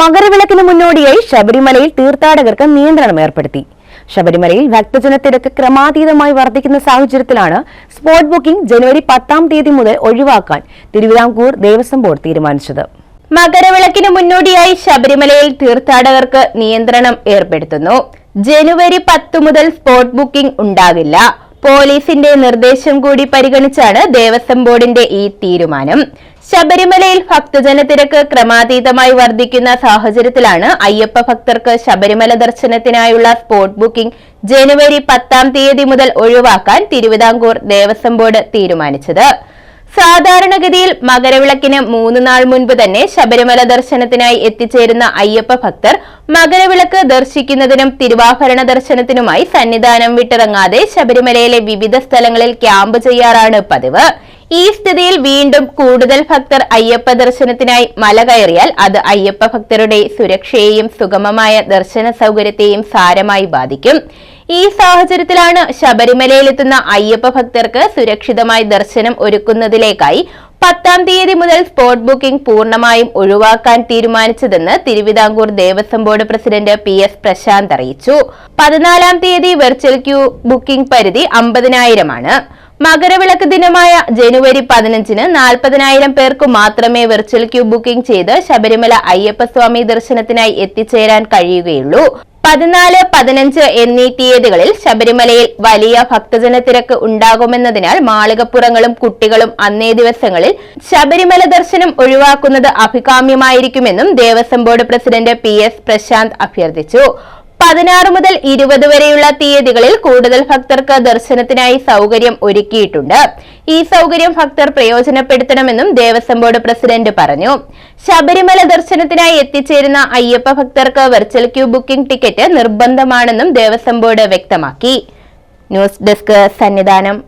മകരവിളക്കിന് മുന്നോടിയായി ശബരിമലയിൽ തീർത്ഥാടകർക്ക് നിയന്ത്രണം ഏർപ്പെടുത്തി. ശബരിമലയിൽ ഭക്തജന തിരക്ക് ക്രമാതീതമായി വർദ്ധിക്കുന്ന സാഹചര്യത്തിലാണ് സ്പോട്ട് ബുക്കിംഗ് ജനുവരി പത്താം തീയതി മുതൽ ഒഴിവാക്കാൻ തിരുവിതാംകൂർ ദേവസ്വം ബോർഡ് തീരുമാനിച്ചത്. മകരവിളക്കിന് മുന്നോടിയായി ശബരിമലയിൽ തീർത്ഥാടകർക്ക് നിയന്ത്രണം ഏർപ്പെടുത്തുന്നു. ജനുവരി പത്ത് മുതൽ സ്പോട്ട് ബുക്കിംഗ് ഉണ്ടാകില്ല. പോലീസിന്റെ നിർദ്ദേശം കൂടി പരിഗണിച്ചാണ് ദേവസ്വം ബോർഡിന്റെ ഈ തീരുമാനം. ശബരിമലയിൽ ഭക്തജന തിരക്ക് ക്രമാതീതമായി വർദ്ധിക്കുന്ന സാഹചര്യത്തിലാണ് അയ്യപ്പ ഭക്തർക്ക് ശബരിമല ദർശനത്തിനായുള്ള സ്പോട്ട് ബുക്കിംഗ് ജനുവരി പത്താം തീയതി മുതൽ ഒഴിവാക്കാൻ തിരുവിതാംകൂർ ദേവസ്വം ബോർഡ് തീരുമാനിച്ചത്. സാധാരണഗതിയിൽ മകരവിളക്കിന് മൂന്ന് നാൾ മുൻപ് തന്നെ ശബരിമല ദർശനത്തിനായി എത്തിച്ചേരുന്ന അയ്യപ്പ ഭക്തർ മകരവിളക്ക് ദർശിക്കുന്നതിനും തിരുവാഭരണ ദർശനത്തിനുമായി സന്നിധാനം വിട്ടിറങ്ങാതെ ശബരിമലയിലെ വിവിധ സ്ഥലങ്ങളിൽ ക്യാമ്പ് ചെയ്യാറാണ് പതിവ്. ഈ സ്ഥിതിയിൽ വീണ്ടും കൂടുതൽ ഭക്തർ അയ്യപ്പ ദർശനത്തിനായി മല കയറിയാൽ അത് അയ്യപ്പ ഭക്തരുടെ സുരക്ഷയെയും സുഗമമായ ദർശന സൗകര്യത്തെയും സാരമായി ബാധിക്കും. ഈ സാഹചര്യത്തിലാണ് ശബരിമലയിലെത്തുന്ന അയ്യപ്പ ഭക്തർക്ക് സുരക്ഷിതമായി ദർശനം ഒരുക്കുന്നതിലേക്കായി പത്താം തീയതി മുതൽ സ്പോട്ട് ബുക്കിംഗ് പൂർണമായും ഒഴിവാക്കാൻ തീരുമാനിച്ചതെന്ന് Thiruvithamkoor Devaswom board president P S Prashanth അറിയിച്ചു. പതിനാലാം തീയതി വെർച്വൽ ക്യൂ ബുക്കിംഗ് പരിധി അമ്പതിനായിരമാണ്. മകരവിളക്ക് ദിനമായ ജനുവരി പതിനഞ്ചിന് നാൽപ്പതിനായിരം പേർക്ക് മാത്രമേ വെർച്വൽ ക്യൂ ബുക്കിംഗ് ചെയ്ത് ശബരിമല അയ്യപ്പസ്വാമി ദർശനത്തിനായി എത്തിച്ചേരാൻ കഴിയുകയുള്ളൂ. പതിനാല് പതിനഞ്ച് എന്നീ തീയതികളിൽ ശബരിമലയിൽ വലിയ ഭക്തജന തിരക്ക് ഉണ്ടാകുമെന്നതിനാൽ മാളികപ്പുറങ്ങളും കുട്ടികളും അന്നേ ദിവസങ്ങളിൽ ശബരിമല ദർശനം ഒഴിവാക്കുന്നത് അഭികാമ്യമായിരിക്കുമെന്നും Devaswom board president P S Prashanth അഭ്യർത്ഥിച്ചു. പതിനാറ് മുതൽ ഇരുപത് വരെയുള്ള തീയതികളിൽ കൂടുതൽ ഭക്തർക്ക് ദർശനത്തിനായി സൗകര്യം ഒരുക്കിയിട്ടുണ്ട്. ഈ സൗകര്യം ഭക്തർ പ്രയോജനപ്പെടുത്തണമെന്നും ദേവസ്വം ബോർഡ് പ്രസിഡന്റ് പറഞ്ഞു. ശബരിമല ദർശനത്തിനായി എത്തിച്ചേരുന്ന അയ്യപ്പ ഭക്തർക്ക് വെർച്വൽ ക്യൂ ബുക്കിംഗ് ടിക്കറ്റ് നിർബന്ധമാണെന്നും ദേവസ്വം ബോർഡ് വ്യക്തമാക്കി. News desk Sannidhanam.